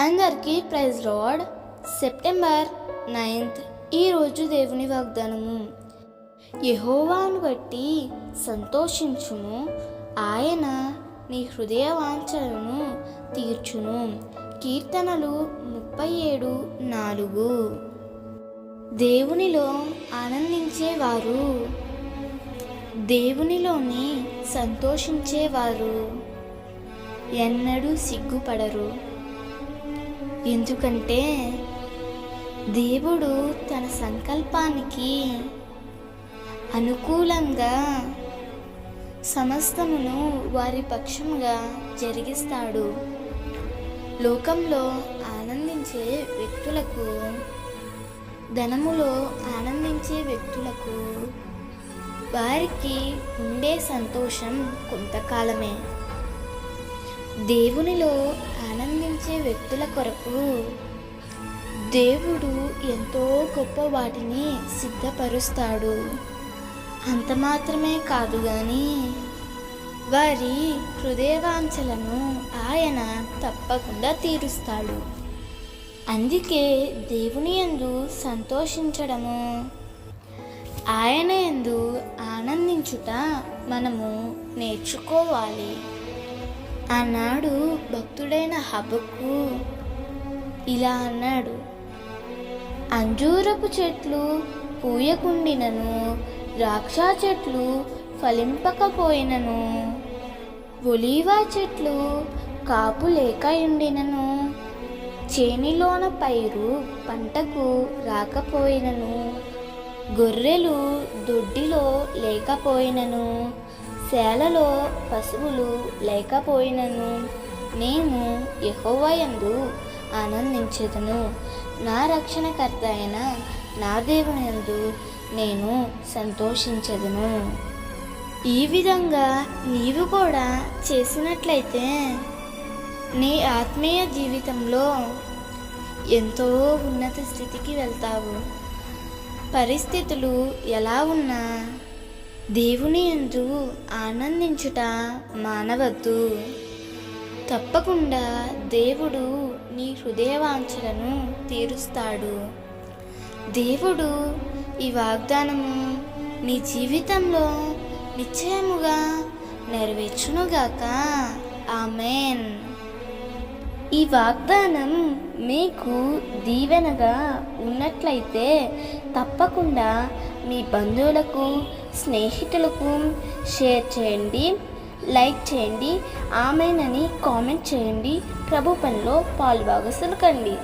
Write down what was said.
అందరికీ praise lord September ninth ఈరోజు దేవుని వాగ్దానము. యహోవాను బట్టి సంతోషించుము. ఆయన నీ హృదయ వాంఛలను తీర్చును. కీర్తనలు ముప్పై ఏడు నాలుగు. దేవునిలో ఆనందించేవారు. దేవునిలోని సంతోషించేవారు. ఎన్నడూ సిగ్గుపడరు. ఎందుకంటే దేవుడు తన సంకల్పానికి అనుకూలంగా సమస్తమును వారి పక్షముగా జరిగిస్తాడు. లోకంలో ఆనందించే వ్యక్తులకు ధనములో ఆనందించే వ్యక్తులకు వారికి ఉండే సంతోషం కొంతకాలమే. దేవునిలో ఆనందించే వ్యక్తుల కొరకు దేవుడు ఎంతో గొప్ప వాటిని సిద్ధపరుస్తాడు. అంత మాత్రమే కాదు కానీ వారి హృదయవాంఛలను ఆయన తప్పకుండా తీరుస్తాడు. అందుకే దేవుని యందు సంతోషించడము ఆయన ఎందు ఆనందించుట మనము నేర్చుకోవాలి. ఆనాడు భక్తుడైన హబకు. ఇలా అన్నాడు అంజూరపు చెట్లు పూయకుండినను ద్రాక్ష చెట్లు ఫలింపకపోయినను ఒలీవా చెట్లు కాపు లేకయుండినను చేనిలోన పైరు పంటకు రాకపోయినను గొర్రెలు దొడ్డిలో లేకపోయినను సేలలో పశువులు లేకపోయినను. నేను యహోవయందు ఆనందించెదను. నా రక్షణకర్త అయిన నా దేవునియందు నేను సంతోషించదును. ఈ విధంగా నీవు కూడా చేసినట్లయితే నీ ఆత్మీయ జీవితంలో ఎంతో ఉన్నత స్థితికి వెళ్తావు. పరిస్థితులు ఎలా ఉన్నా దేవుని ఎందు ఆనందించుట మానవద్దు. తప్పకుండా దేవుడు నీ హృదయవాంఛలను తీరుస్తాడు. దేవుడు ఈ వాగ్దానము నీ జీవితంలో నిశ్చయముగా నెరవేర్చునుగాక. ఆమెన్. ఈ వాగ్దానం మీకు దీవెనగా ఉన్నట్లయితే తప్పకుండా మీ బంధువులకు స్నేహితులకు షేర్ చేయండి లైక్ చేయండి ఆమెనని కామెంట్ చేయండి ప్రభు పనిలో పాలుభాగస్తులు కండి